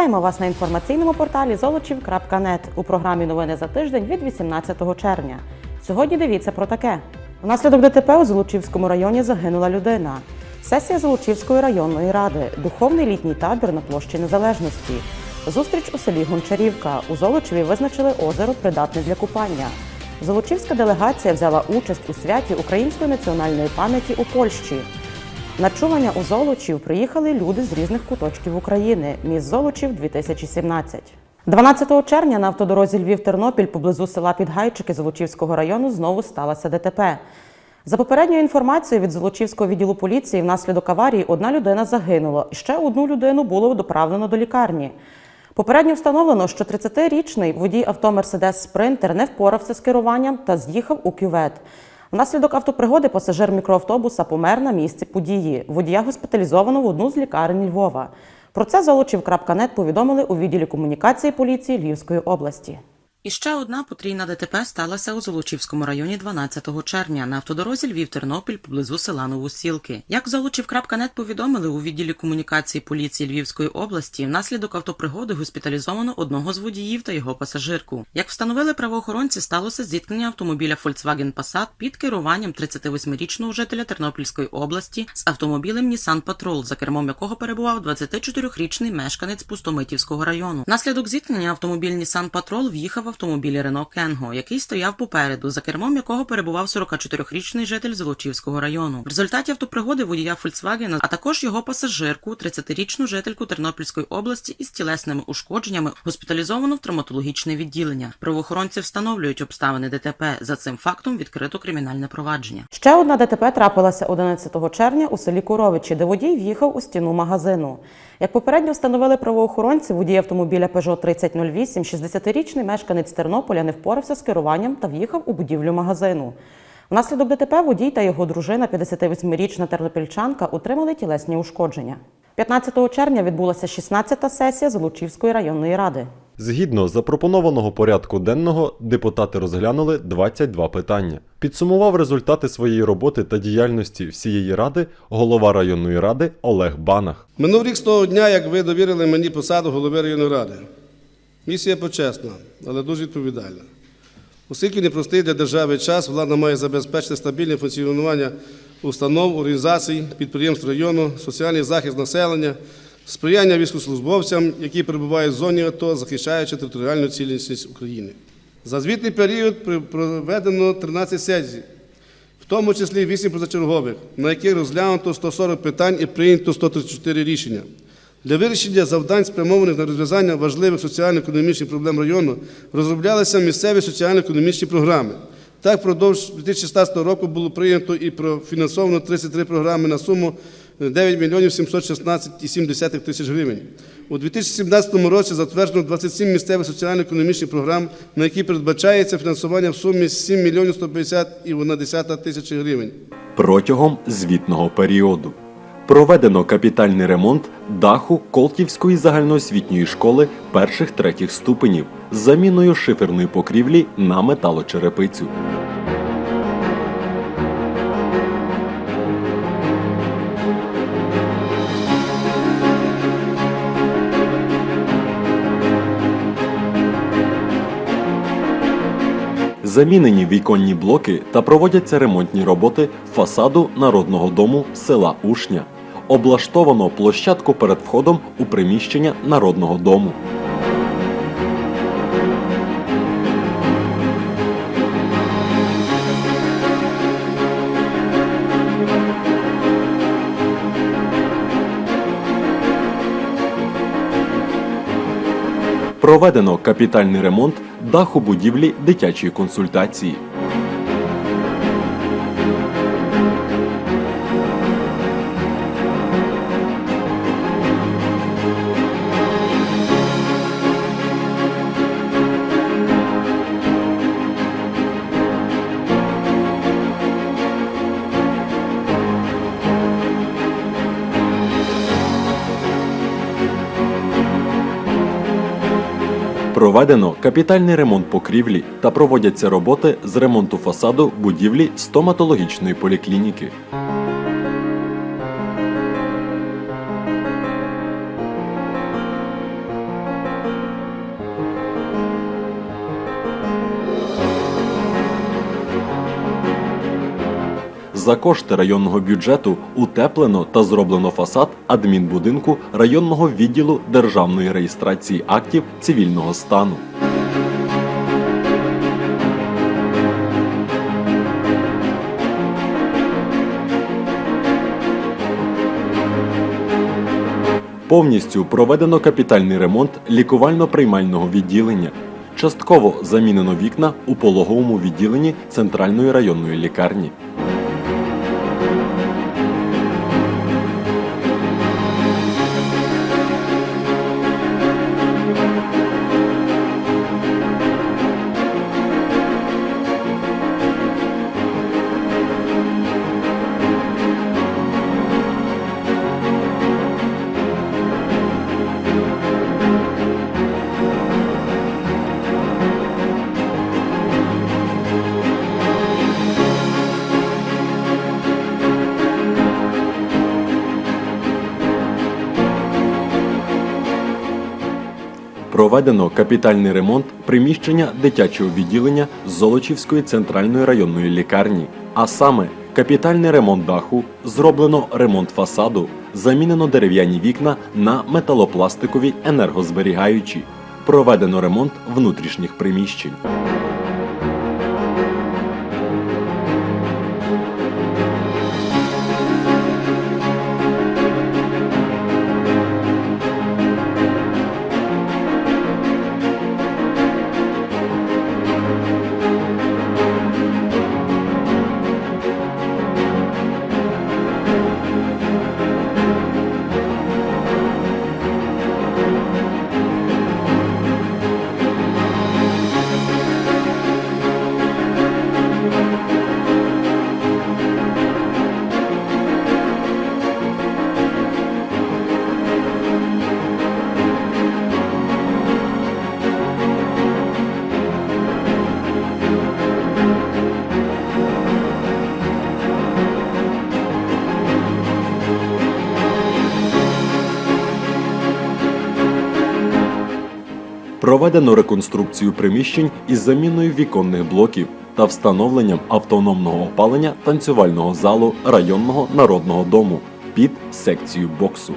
Вітаємо вас на інформаційному порталі золочів.нет у програмі Новини за тиждень від 18 червня. Сьогодні дивіться про таке: внаслідок ДТП у Золочівському районі загинула людина. Сесія Золочівської районної ради, духовний літній табір на площі Незалежності. Зустріч у селі Гончарівка. У Золочеві визначили озеро придатне для купання. Золочівська делегація взяла участь у святі української національної пам'яті у Польщі. На чування у Золочів приїхали люди з різних куточків України. Міс Золочів 2017. 12 червня на автодорозі Львів-Тернопіль поблизу села Підгайчики Золочівського району знову сталося ДТП. За попередньою інформацією від Золочівського відділу поліції, внаслідок аварії одна людина загинула, і ще одну людину було доправлено до лікарні. Попередньо встановлено, що 30-річний водій авто Мерседес Спринтер не впорався з керуванням та з'їхав у кювет. Внаслідок автопригоди пасажир мікроавтобуса помер на місці події. Водія госпіталізовано в одну з лікарень Львова. Про це Золочів.нет повідомили у відділі комунікації поліції Львівської області. І ще одна потрійна ДТП сталася у Золочівському районі 12 червня на автодорозі Львів-Тернопіль поблизу села Новосілки. Як Золочів.нет повідомили у відділі комунікації поліції Львівської області, внаслідок автопригоди госпіталізовано одного з водіїв та його пасажирку. Як встановили правоохоронці, сталося зіткнення автомобіля Volkswagen Passat під керуванням 38-річного жителя Тернопільської області з автомобілем Nissan Patrol, за кермом якого перебував 24-річний мешканець Пустомитівського району. Внаслідок зіткнення автомобіль Nissan Patrol в'їхав автомобіль Renault Kengo, який стояв попереду, за кермом якого перебував 44-річний житель Золочівського району. В результаті автопригоди водія Volkswagen, а також його пасажирку, 30-річну жительку Тернопільської області із тілесними ушкодженнями, госпіталізовано в травматологічне відділення. Правоохоронці встановлюють обставини ДТП. За цим фактом відкрито кримінальне провадження. Ще одна ДТП трапилася 11 червня у селі Куровичі, де водій в'їхав у стіну магазину. Як попередньо встановили правоохоронці, водій автомобіля Peugeot 3008, 60-річний мешканець Тернополя, не впорався з керуванням та в'їхав у будівлю магазину. Внаслідок ДТП водій та його дружина, 58-річна тернопільчанка, отримали тілесні ушкодження. 15 червня відбулася 16-та сесія Золочівської районної ради. Згідно запропонованого порядку денного, депутати розглянули 22 питання. Підсумував результати своєї роботи та діяльності всієї ради голова районної ради Олег Банах. Минув рік з того дня, як ви довірили мені посаду голови районної ради. Місія почесна, але дуже відповідальна. Оскільки непростий для держави час, влада має забезпечити стабільне функціонування установ, організацій, підприємств району, соціальний захист населення, сприяння військовослужбовцям, які перебувають в зоні АТО, захищаючи територіальну цілісність України. За звітний період проведено 13 сесій, в тому числі 8 позачергових, на яких розглянуто 140 питань і прийнято 134 рішення. Для вирішення завдань, спрямованих на розв'язання важливих соціально-економічних проблем району, розроблялися місцеві соціально-економічні програми. Так, впродовж 2016 року було прийнято і профінансовано 33 програми на суму 9 мільйонів 716,7 тисяч гривень. У 2017 році затверджено 27 місцевих соціально-економічних програм, на які передбачається фінансування в сумі 7 мільйонів 150,1 тисячі гривень. Протягом звітного періоду проведено капітальний ремонт даху Колтівської загальноосвітньої школи перших третіх ступенів з заміною шиферної покрівлі на металочерепицю. Замінені віконні блоки та проводяться ремонтні роботи фасаду народного дому села Ушня. Облаштовано площадку перед входом у приміщення народного дому. Проведено капітальний ремонт даху будівлі дитячої консультації. Проведено капітальний ремонт покрівлі та проводяться роботи з ремонту фасаду будівлі стоматологічної поліклініки. За кошти районного бюджету утеплено та зроблено фасад адмінбудинку районного відділу державної реєстрації актів цивільного стану. Повністю проведено капітальний ремонт лікувально-приймального відділення. Частково замінено вікна у пологовому відділенні центральної районної лікарні. Проведено капітальний ремонт приміщення дитячого відділення Золочівської центральної районної лікарні. А саме капітальний ремонт даху, зроблено ремонт фасаду, замінено дерев'яні вікна на металопластикові енергозберігаючі. Проведено ремонт внутрішніх приміщень. Проведено реконструкцію приміщень із заміною віконних блоків та встановленням автономного опалення танцювального залу районного народного дому під секцію боксу.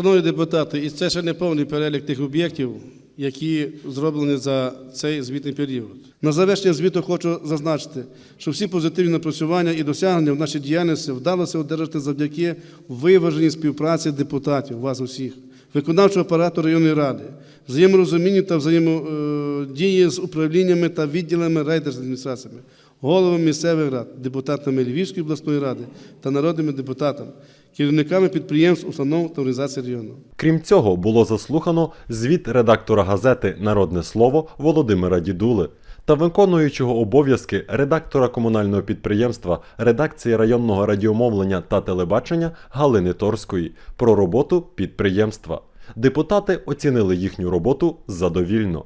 Шановні депутати, і це ще не повний перелік тих об'єктів, які зроблені за цей звітний період. На завершення звіту хочу зазначити, що всі позитивні напрацювання і досягнення в нашій діяльності вдалося одержати завдяки виваженій співпраці депутатів, вас усіх, виконавчого апарату районної ради, взаєморозумінню та взаємодії з управліннями та відділами райдержадміністраціями, головами місцевих рад, депутатами Львівської обласної ради та народними депутатами, керівниками підприємств, установ та організацій району. Крім цього, було заслухано звіт редактора газети Народне слово Володимира Дідули та виконуючого обов'язки редактора комунального підприємства редакції районного радіомовлення та телебачення Галини Торської про роботу підприємства. Депутати оцінили їхню роботу задовільно.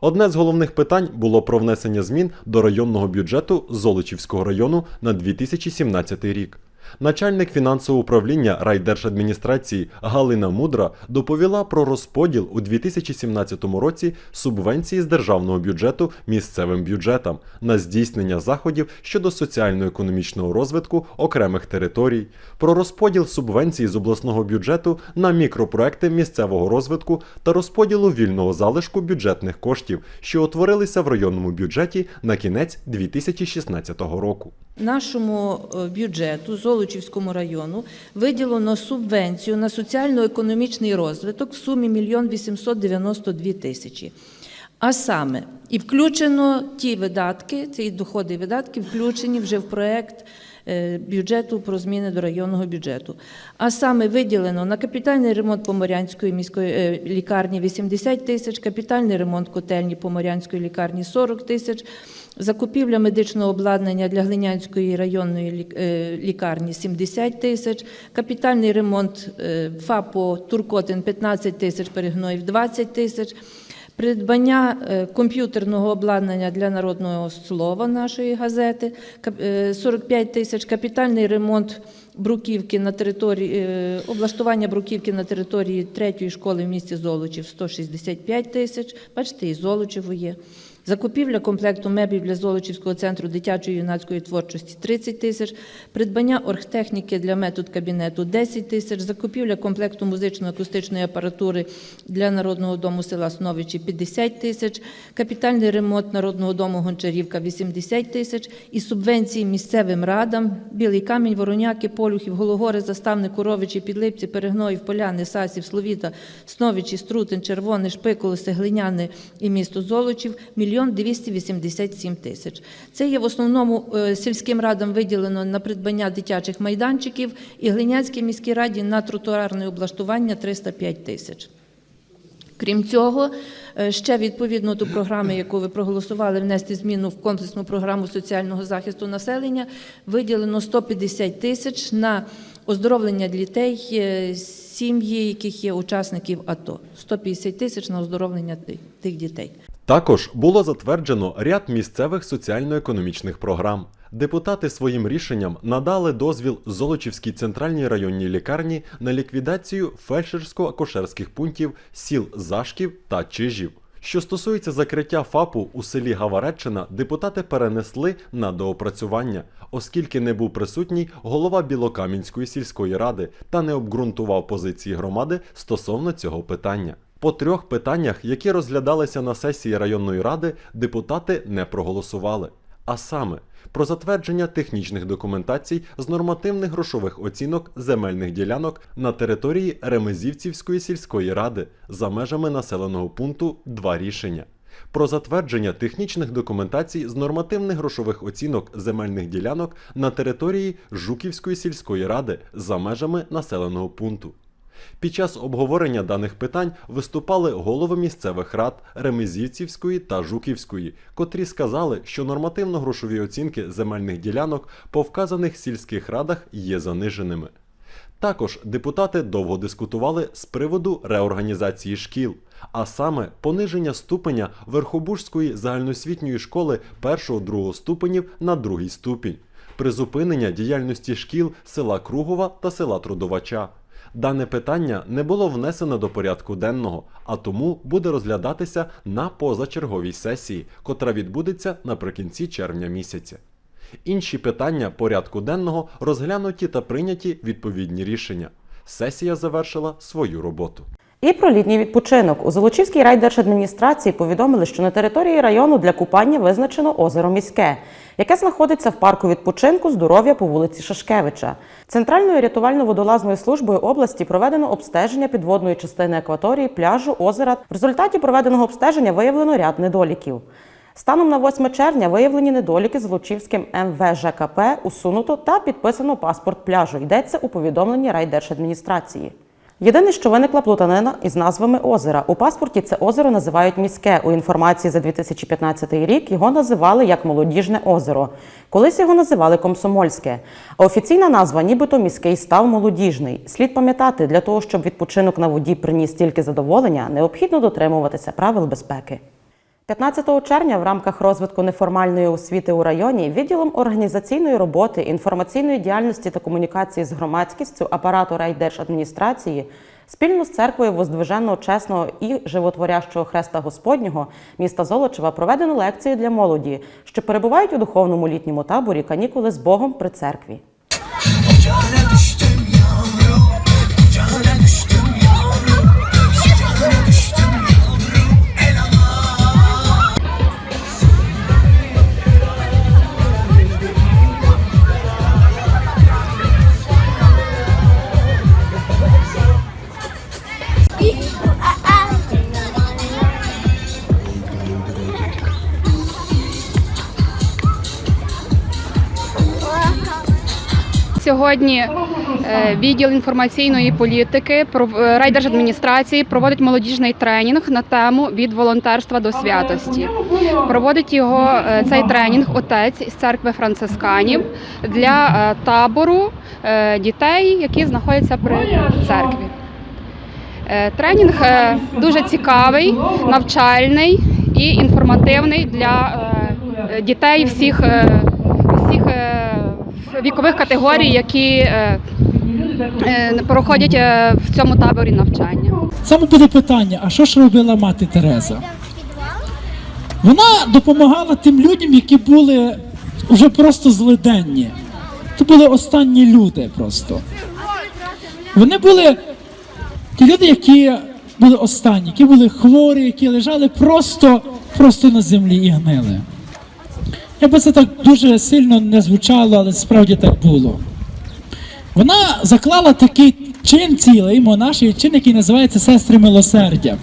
Одне з головних питань було про внесення змін до районного бюджету Золочівського району на 2017 рік. Начальник фінансового управління райдержадміністрації Галина Мудра доповіла про розподіл у 2017 році субвенції з державного бюджету місцевим бюджетам на здійснення заходів щодо соціально-економічного розвитку окремих територій, про розподіл субвенції з обласного бюджету на мікропроекти місцевого розвитку та розподілу вільного залишку бюджетних коштів, що утворилися в районному бюджеті на кінець 2016 року. Нашому е, бюджету Золочівському району виділено субвенцію на соціально-економічний розвиток в сумі 1 892 тисячі. А саме, і включено ті видатки, ці доходи і видатки включені вже в проект бюджету про зміни до районного бюджету. А саме виділено на капітальний ремонт Поморянської міської е, лікарні 80 тисяч, капітальний ремонт котельні Поморянської лікарні 40 тисяч, закупівля медичного обладнання для Глинянської районної е, лікарні 70 тисяч, капітальний ремонт е, ФАПу Туркотин 15 тисяч, Перегноїв 20 тисяч. Придбання е, комп'ютерного обладнання для народного слова нашої газети е, 45 тисяч, капітальний ремонт бруківки на території е, облаштування бруківки на території третьої школи в місті Золочів 165 тисяч. Бачите, і Золочево є. Закупівля комплекту меблів для Золочівського центру дитячої юнацької творчості 30 тисяч, придбання оргтехніки для метод кабінету 10 тисяч, закупівля комплекту музично-акустичної апаратури для Народного дому села Сновичі 50 тисяч, капітальний ремонт Народного дому Гончарівка 80 тисяч і субвенції місцевим радам Білий Камінь, Вороняки, Полюхів, Гологори, Заставни, Коровичі, Підлипці, Перегноїв, Поляни, Сасів, Словіта, Сновичі, Струтин, Червоний, Шпиколи, Сеглиняни і місто Золочів мільйон 287 тисяч. Це є в основному е, сільським радам виділено на придбання дитячих майданчиків і Глинянській міській раді на тротуарне облаштування 305 тисяч. Крім цього, е, ще відповідно до програми, яку ви проголосували, внести зміну в комплексну програму соціального захисту населення, виділено 150 тисяч на оздоровлення дітей, е, сім'ї, яких є учасників АТО. 150 тисяч на оздоровлення тих дітей. Також було затверджено ряд місцевих соціально-економічних програм. Депутати своїм рішенням надали дозвіл Золочівській центральній районній лікарні на ліквідацію фельдшерсько-акушерських пунктів сіл Зашків та Чижів. Що стосується закриття ФАПу у селі Гавареччина, депутати перенесли на доопрацювання, оскільки не був присутній голова Білокам'янської сільської ради та не обґрунтував позиції громади стосовно цього питання. По трьох питаннях, які розглядалися на сесії районної ради, депутати не проголосували. А саме про затвердження технічних документацій з нормативних грошових оцінок земельних ділянок на території Ремезівцівської сільської ради за межами населеного пункту два рішення. Про затвердження технічних документацій з нормативних грошових оцінок земельних ділянок на території Жуківської сільської ради за межами населеного пункту. Під час обговорення даних питань виступали голови місцевих рад Ремезівцівської та Жуківської, котрі сказали, що нормативно-грошові оцінки земельних ділянок по вказаних сільських радах є заниженими. Також депутати довго дискутували з приводу реорганізації шкіл, а саме пониження ступеня Верхобужської загальноосвітньої школи 1-2 ступенів на другий ступінь, призупинення діяльності шкіл села Кругова та села Трудовача. Дане питання не було внесено до порядку денного, а тому буде розглядатися на позачерговій сесії, котра відбудеться наприкінці червня місяця. Інші питання порядку денного розглянуті та прийняті відповідні рішення. Сесія завершила свою роботу. І про літній відпочинок. У Золочівській райдержадміністрації повідомили, що на території району для купання визначено озеро Міське, яке знаходиться в парку відпочинку здоров'я по вулиці Шашкевича. Центральною рятувально-водолазною службою області проведено обстеження підводної частини акваторії пляжу озера. В результаті проведеного обстеження виявлено ряд недоліків. Станом на 8 червня виявлені недоліки з Лучівським МВЖКП усунуто та підписано паспорт пляжу. Йдеться у повідомленні райдержадміністрації. Єдине, що виникла плутанина із назвами озера. У паспорті це озеро називають міське. У інформації за 2015 рік його називали як Молодіжне озеро. Колись його називали Комсомольське. А офіційна назва, нібито міський став молодіжний. Слід пам'ятати, для того, щоб відпочинок на воді приніс тільки задоволення, необхідно дотримуватися правил безпеки. 15 червня в рамках розвитку неформальної освіти у районі відділом організаційної роботи, інформаційної діяльності та комунікації з громадськістю апарату райдержадміністрації спільно з церквою Воздвиженного чесного і животворящого хреста Господнього міста Золочева проведено лекцію для молоді, що перебувають у духовному літньому таборі канікули з Богом при церкві. Сьогодні е, відділ інформаційної політики е, райдержадміністрації проводить молодіжний тренінг на тему від волонтерства до святості. Проводить його е, цей тренінг отець із церкви францисканів для табору дітей, які знаходяться при церкві. Тренінг дуже цікавий, навчальний і інформативний для дітей всіх, вікових категорій, які е, е, проходять е, в цьому таборі навчання. Саме буде питання: а що ж робила мати Тереза? Вона допомагала тим людям, які були вже просто злиденні. Це були останні люди просто. Вони були ті люди, які були останні, які були хворі, які лежали просто, просто на землі і гнили. Якби це так дуже сильно не звучало, але справді так було. Вона заклала такий чин цілий монаший чин, який називається сестри милосердя.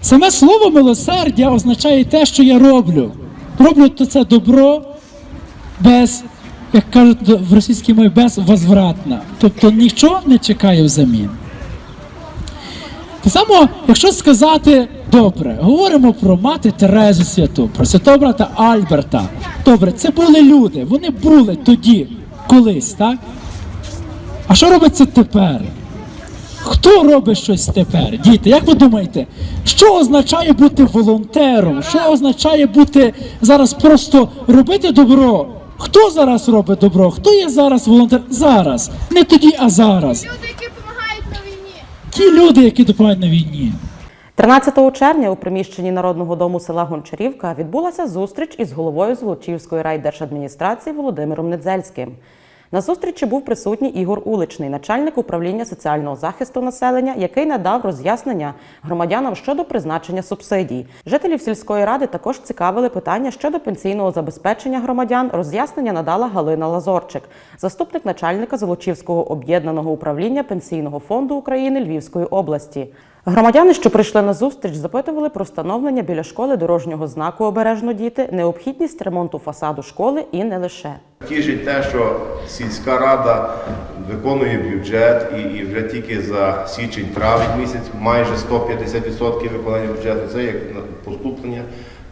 Саме слово милосердя означає те, що я роблю. Роблю це добро без, як кажуть в російській мові, безвозвратно. Тобто нічого не чекає взамін. Так само, якщо сказати добре, говоримо про мати Терезу Святу, про святого брата Альберта. Добре, це були люди, вони були тоді, колись, так? А що робиться тепер? Хто робить щось тепер? Діти, як ви думаєте, що означає бути волонтером? Що означає бути зараз просто робити добро? Хто зараз робить добро? Хто є зараз волонтер? Зараз. Не тоді, а зараз. Люди, які допомагають на війні. Ті люди, які допомагають на війні. 13 червня у приміщенні Народного дому села Гончарівка відбулася зустріч із головою Золочівської райдержадміністрації Володимиром Недзельським. На зустрічі був присутній Ігор Уличний, начальник управління соціального захисту населення, який надав роз'яснення громадянам щодо призначення субсидій. Жителів сільської ради також цікавили питання щодо пенсійного забезпечення громадян. Роз'яснення надала Галина Лазорчик, заступник начальника Золочівського об'єднаного управління Пенсійного фонду України Львівської області. Громадяни, що прийшли на зустріч, запитували про встановлення біля школи дорожнього знаку Обережно діти, необхідність ремонту фасаду школи і не лише. Тішить те, що сільська рада виконує бюджет і, і вже тільки за січень-травень місяць майже 150% виконання бюджету. Це як поступлення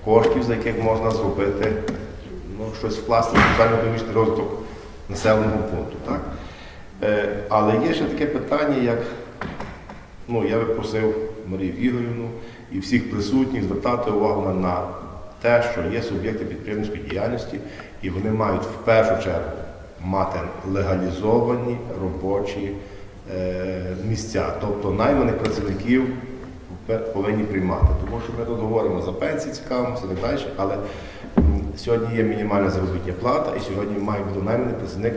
коштів, за яких можна зробити ну, щось вкласти соціально-економічний розвиток населеного пункту. Так? Е, але є ще таке питання, як ну, я би просив Марію Ігорівну і всіх присутніх звертати увагу на, те, що є суб'єкти підприємницької діяльності, і вони мають в першу чергу мати легалізовані робочі е, місця, тобто найманих працівників повинні приймати. Тому що ми тут говоримо за пенсії, цікавимося і так далі, але сьогодні є мінімальна заробітня плата, і сьогодні має бути найманий працівник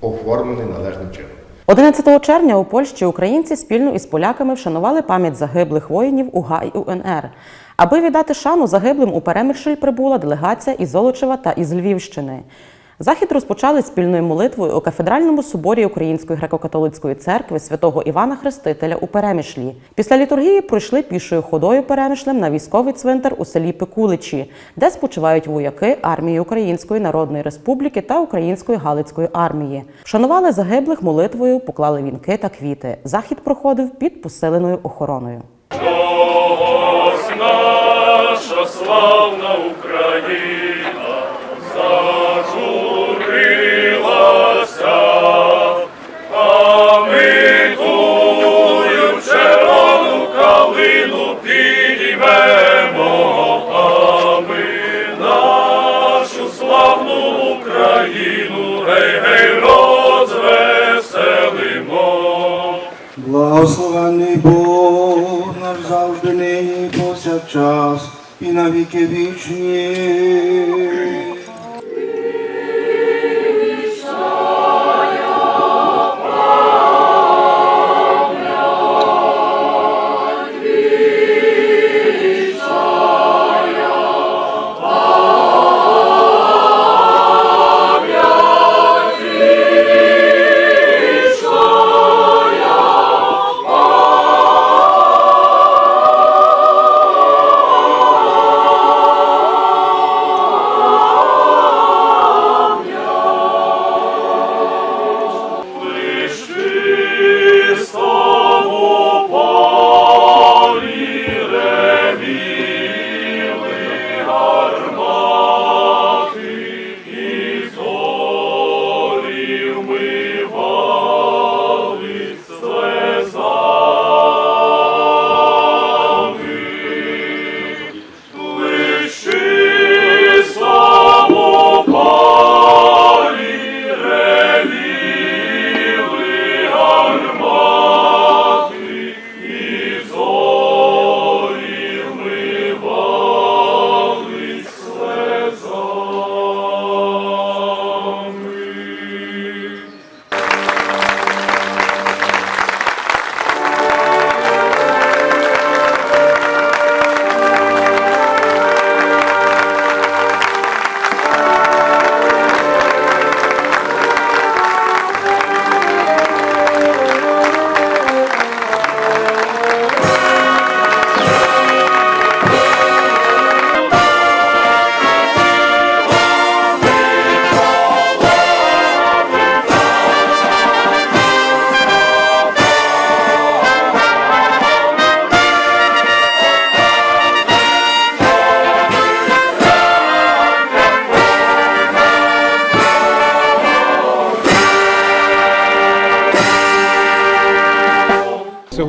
оформлений належним чином. 11 червня у Польщі українці спільно із поляками вшанували пам'ять загиблих воїнів УГА і УНР. Аби віддати шану загиблим у Перемишль прибула делегація із Золочева та із Львівщини. Захід розпочали спільною молитвою у кафедральному соборі Української греко-католицької церкви святого Івана Хрестителя у Перемишлі. Після літургії пройшли пішою ходою Перемишлем на військовий цвинтар у селі Пекуличі, де спочивають вояки армії Української Народної Республіки та Української Галицької армії. Вшанували загиблих молитвою, поклали вінки та квіти. Захід проходив під посиленою охороною. наша славна Україна Благословений Бог наш завжди нині повсякчас і на віки вічні.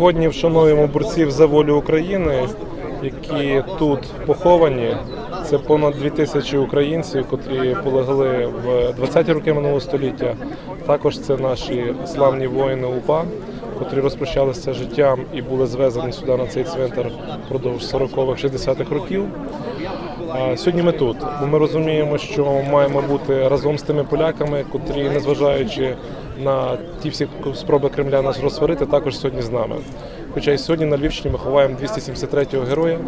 Сьогодні вшануємо борців за волю України, які тут поховані. Це понад дві тисячі українців, котрі полегли в 20-ті роки минулого століття. Також це наші славні воїни УПА, котрі розпрощалися життям і були звезені сюди на цей цвинтар впродовж 40-х, 60-х років. Сьогодні ми тут, бо ми розуміємо, що маємо бути разом з тими поляками, котрі, незважаючи на ті всі спроби Кремля нас розсварити, також сьогодні з нами. Хоча і сьогодні на Львівщині ми ховаємо 273-го героя,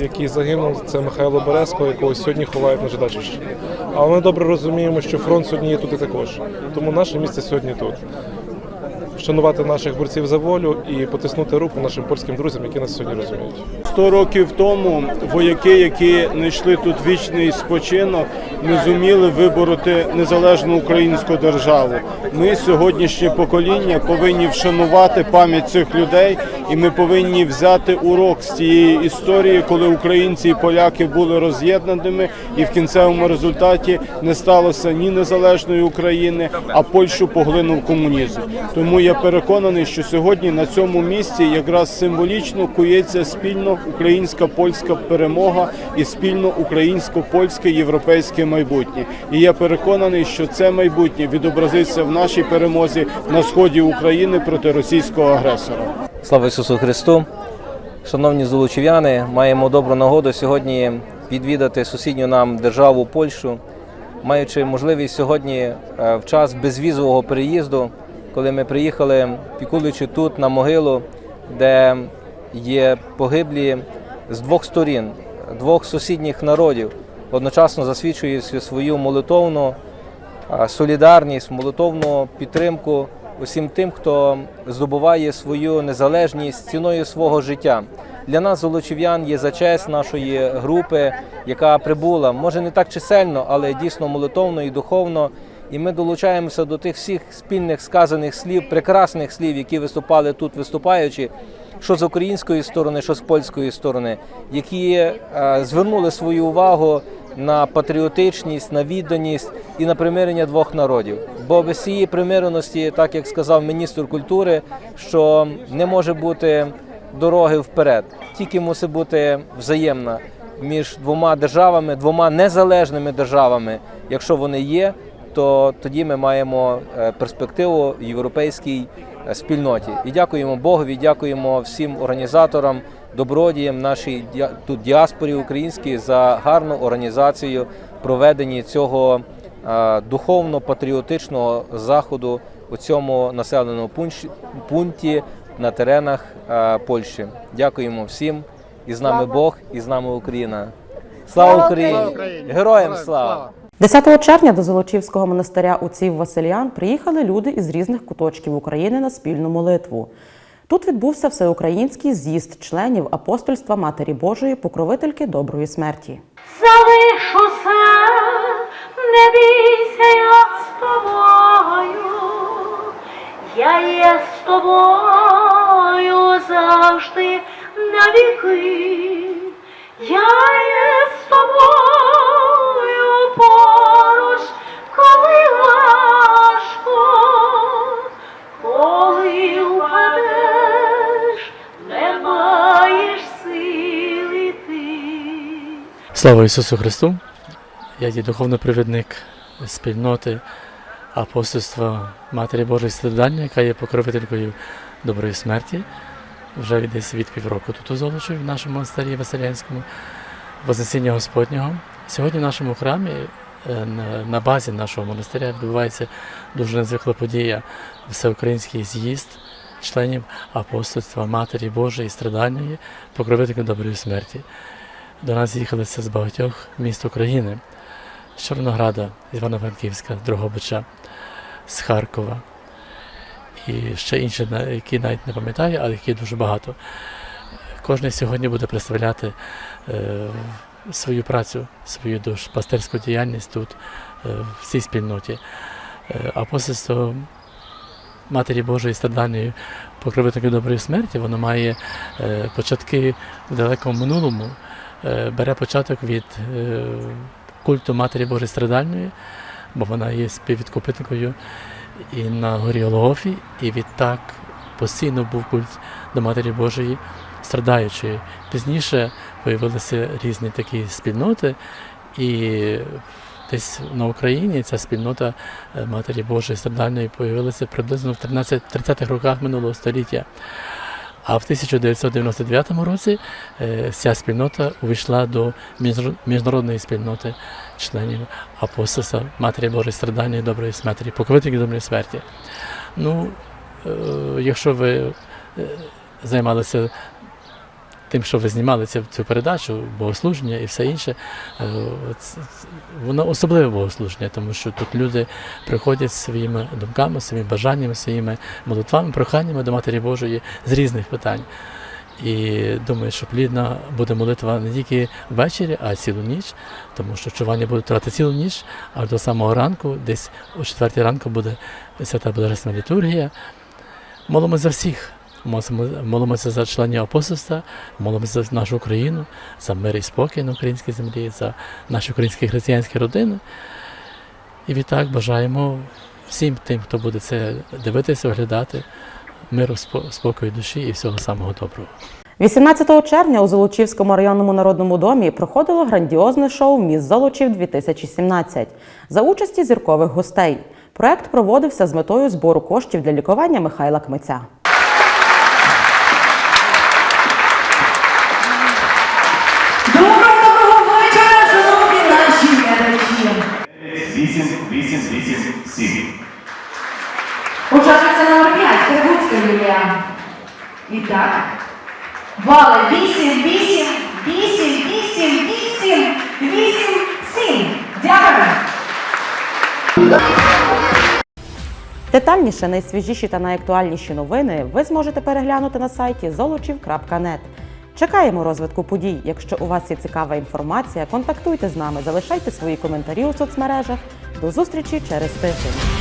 який загинув. Це Михайло Березко, якого сьогодні ховають на Жидачівщині. Але ми добре розуміємо, що фронт сьогодні є тут і також. Тому наше місце сьогодні тут. Вшанувати наших борців за волю і потиснути руку нашим польським друзям, які нас сьогодні розуміють. Сто років тому вояки, які знайшли тут вічний спочинок, не зуміли вибороти незалежну українську державу. Ми, сьогоднішнє покоління, повинні вшанувати пам'ять цих людей, і ми повинні взяти урок з цієї історії, коли українці і поляки були роз'єднаними, і в кінцевому результаті не сталося ні незалежної України, а Польщу поглинув комунізм. Тому я переконаний, що сьогодні на цьому місці якраз символічно кується спільно українська польська перемога і спільно українсько-польське європейське майбутнє. І я переконаний, що це майбутнє відобразиться в нашій перемозі на сході України проти російського агресора. Слава Ісусу Христу! Шановні золочів'яни, маємо добру нагоду сьогодні відвідати сусідню нам державу Польщу, маючи можливість сьогодні е, в час безвізового переїзду, коли ми приїхали, пікуючи тут на могилу, де є погиблі з двох сторін, двох сусідніх народів, одночасно засвідчуючи свою молитовну солідарність, молитовну підтримку усім тим, хто здобуває свою незалежність ціною свого життя. Для нас, золочів'ян, є за честь нашої групи, яка прибула, може не так чисельно, але дійсно молитовно і духовно. І ми долучаємося до тих всіх спільних сказаних слів, прекрасних слів, які виступали тут, виступаючи, що з української сторони, що з польської сторони, які е, звернули свою увагу на патріотичність, на відданість і на примирення двох народів. Бо без цієї примиреності, так як сказав міністр культури, що не може бути дороги вперед, тільки мусить бути взаємна між двома державами, двома незалежними державами. Якщо вони є, то тоді ми маємо е, перспективу в європейській е, спільноті. І дякуємо Богові, дякуємо всім організаторам, добродіям нашій тут діаспорі українській за гарну організацію проведення цього е, духовно-патріотичного заходу у цьому населеному пункті на теренах Польщі. Дякуємо всім. І з нами Бог, і з нами Україна. Слава Україні! Героям слава! 10 червня до Золочівського монастиря отців Васильян приїхали люди із різних куточків України на спільну молитву. Тут відбувся всеукраїнський з'їзд членів апостольства Матері Божої, покровительки доброї смерті. Залишуся, не бійся, я з тобою, я є з тобою завжди навіки, я є з тобою поруч, коли важко, коли впадеш, не маєш сили ти. Слава Ісусу Христу! Я є духовний провідник спільноти апостольства Матері Божої страдання, яка є покровителькою доброї смерті. Вже десь від півроку тут у Золочеві, в нашому монастирі Василянському, Вознесіння Господнього. Сьогодні в нашому храмі е, на- базі нашого монастиря відбувається дуже незвикла подія всеукраїнський з'їзд членів апостольства Матері Божої страдальної, покровительки доброї смерті. До нас з'їхалися з багатьох міст України, з Чорнограда, з Івано-Франківська, Дрогобича, з Харкова і ще інші, які навіть не пам'ятаю, але які дуже багато. Кожен сьогодні буде представляти е, свою працю, свою душпастерську діяльність тут, е, в цій спільноті. Е, апостольство Матері Божої страдальної покровительки доброї смерті, воно має е, початки в далекому минулому бере початок від культу Матері Божої страдальної, бо вона є співвідкупителькою і на горі Голгофі, і відтак постійно був культ до Матері Божої страдаючої. Пізніше появилися різні такі спільноти, і десь на Україні ця спільнота е, Матері Божої страдальної появилася приблизно в 13 30-х роках минулого століття. А в 1999 році е, ця спільнота увійшла до міжнарод- міжнародної спільноти членів апостольства Матері Божої страдання і доброї смерті, покровительки доброї смерті. Ну, е, якщо ви займалися тим, що ви знімали цю, цю передачу, богослуження і все інше, е, воно особливе богослуження, тому що тут люди приходять своїми думками, своїми бажаннями, своїми молитвами, проханнями до Матері Божої з різних питань. І думаю, що плідна буде молитва не тільки ввечері, а й цілу ніч, тому що чування буде тривати цілу ніч, аж до самого ранку, десь о четвертій ранку буде свята Божественна літургія. Молимося за всіх. Молимося- за членів апостольства, молимося за нашу Україну, за мир і спокій на українській землі, за наші українські християнські родини. І відтак бажаємо всім тим, хто буде це дивитися, оглядати, миру, спокою душі і всього самого доброго. 18 червня у Золочівському районному народному домі проходило грандіозне шоу Міс Золочів 2017 за участі зіркових гостей. Проект проводився з метою збору коштів для лікування Михайла Кмиця. І. Бали 8, 8, 8, 8, 8, 8, 7. Дякую. Детальніше найсвіжіші та найактуальніші новини ви зможете переглянути на сайті zolochiv.net. Чекаємо розвитку подій. Якщо у вас є цікава інформація, контактуйте з нами, залишайте свої коментарі у соцмережах. До зустрічі через тиждень.